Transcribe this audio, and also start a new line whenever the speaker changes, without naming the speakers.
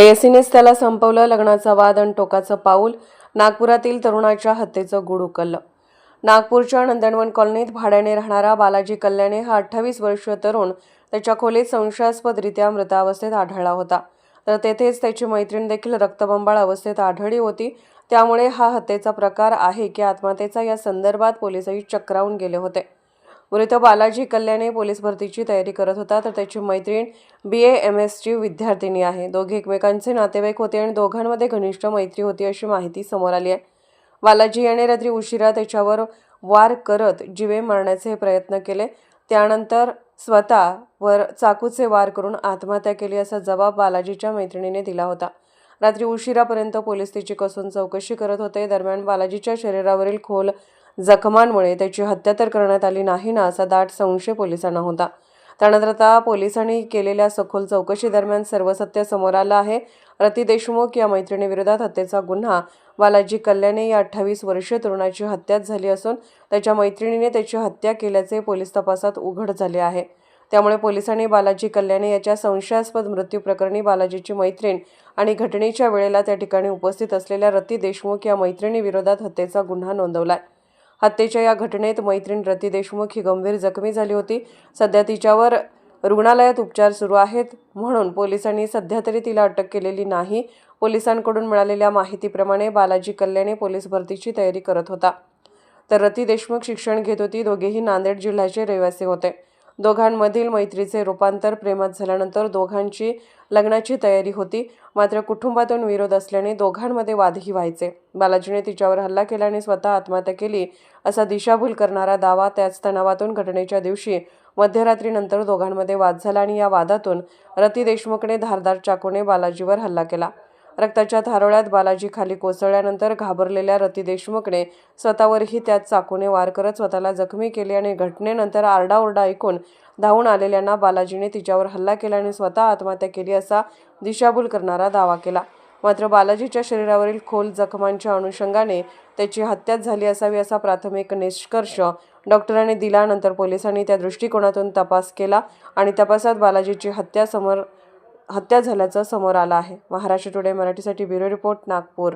प्रेयसीनेच त्याला संपवलं लग्नाचा वाद आणि टोकाचं पाऊल नागपुरातील तरुणाच्या हत्येचं गुड उकललं. नागपूरच्या नंदनवन कॉलनीत भाड्याने राहणारा बालाजी कल्याणे हा अठ्ठावीस वर्षीय तरुण त्याच्या खोलीत संशयास्पदरित्या मृतावस्थेत आढळला होता. तर तेथेच त्याची मैत्रीण देखील रक्तबंबाळ अवस्थेत आढळली होती. त्यामुळे हा हत्येचा प्रकार आहे की आत्महत्येचा या संदर्भात पोलीसही चक्रावून गेले होते. मृत बालाजी कल्याणे पोलीस भरतीची तयारी करत होता तर त्याची मैत्रीण बी ए एम एसची विद्यार्थिनी आहे. दोघे एकमेकांचे नातेवाईक होते आणि दोघांमध्ये घनिष्ठ मैत्री होती अशी माहिती समोर आली आहे. बालाजी याने रात्री उशिरा त्याच्यावर वार करत जिवे मारण्याचे प्रयत्न केले. त्यानंतर स्वतःवर चाकूचे वार करून आत्महत्या केली असा जबाब बालाजीच्या मैत्रिणीने दिला होता. रात्री उशिरापर्यंत पोलीस तिची कसून चौकशी करत होते. दरम्यान बालाजीच्या शरीरावरील खोल जखमांमुळे त्याची हत्या तर करण्यात आली नाही ना असा दाट संशय पोलिसांना होता. त्यानंतर आता पोलिसांनी केलेल्या सखोल चौकशी दरम्यान सर्व सत्य समोर आलं आहे. रती देशमुख या मैत्रिणीविरोधात हत्येचा गुन्हा बालाजी कल्याणे या अठ्ठावीस वर्षीय तरुणाची हत्याच झाली असून त्याच्या मैत्रिणीने त्याची हत्या केल्याचे पोलीस तपासात उघड झाले आहे. त्यामुळे पोलिसांनी बालाजी कल्याणे याच्या संशयास्पद मृत्यू प्रकरणी बालाजीची मैत्रीण आणि घटनेच्या वेळेला त्या ठिकाणी उपस्थित असलेल्या रती देशमुख या मैत्रिणीविरोधात हत्येचा गुन्हा नोंदवला आहे हत्येच्या या घटनेत मैत्रीण रती देशमुख ही गंभीर जखमी झाली होती. सध्या तिच्यावर रुग्णालयात उपचार सुरू आहेत. म्हणून पोलिसांनी सध्या तरी तिला अटक केलेली नाही. पोलिसांकडून मिळालेल्या माहितीप्रमाणे बालाजी कल्याणे पोलीस भरतीची तयारी करत होता. तर रती देशमुख शिक्षण घेत होती. दोघेही नांदेड जिल्ह्याचे रहिवासी होते. दोघांमधील मैत्रीचे रूपांतर प्रेमात झाल्यानंतर दोघांची लग्नाची तयारी होती. मात्र कुटुंबातून विरोध असल्याने दोघांमध्ये वादही व्हायचे. बालाजीने तिच्यावर हल्ला केला आणि स्वतः आत्महत्या केली असा दिशाभूल करणारा दावा त्याच तणावातून घटनेच्या दिवशी मध्यरात्रीनंतर दोघांमध्ये वाद झाला आणि या वादातून रती देशमुखने धारदार चाकूने बालाजीवर हल्ला केला. रक्ताच्या धारोळ्यात बालाजी खाली कोसळल्यानंतर घाबरलेल्या रती देशमुखने स्वतःवरही त्यात चाकूने वार करत स्वतःला जखमी केली आणि घटनेनंतर आरडाओरडा ऐकून धावून आलेल्यांना बालाजीने तिच्यावर हल्ला केला आणि स्वतः आत्महत्या केली असा दिशाभूल करणारा दावा केला. मात्र बालाजीच्या शरीरावरील खोल जखमांच्या अनुषंगाने त्याची हत्याच झाली असावी असा प्राथमिक निष्कर्ष डॉक्टरांनी दिला. नंतर पोलिसांनी त्या दृष्टिकोनातून तपास केला आणि तपासात बालाजीची हत्या समोर हत्या झाल्याचं समोर आलं आहे. महाराष्ट्र टुडे मराठीसाठी ब्युरो रिपोर्ट नागपूर.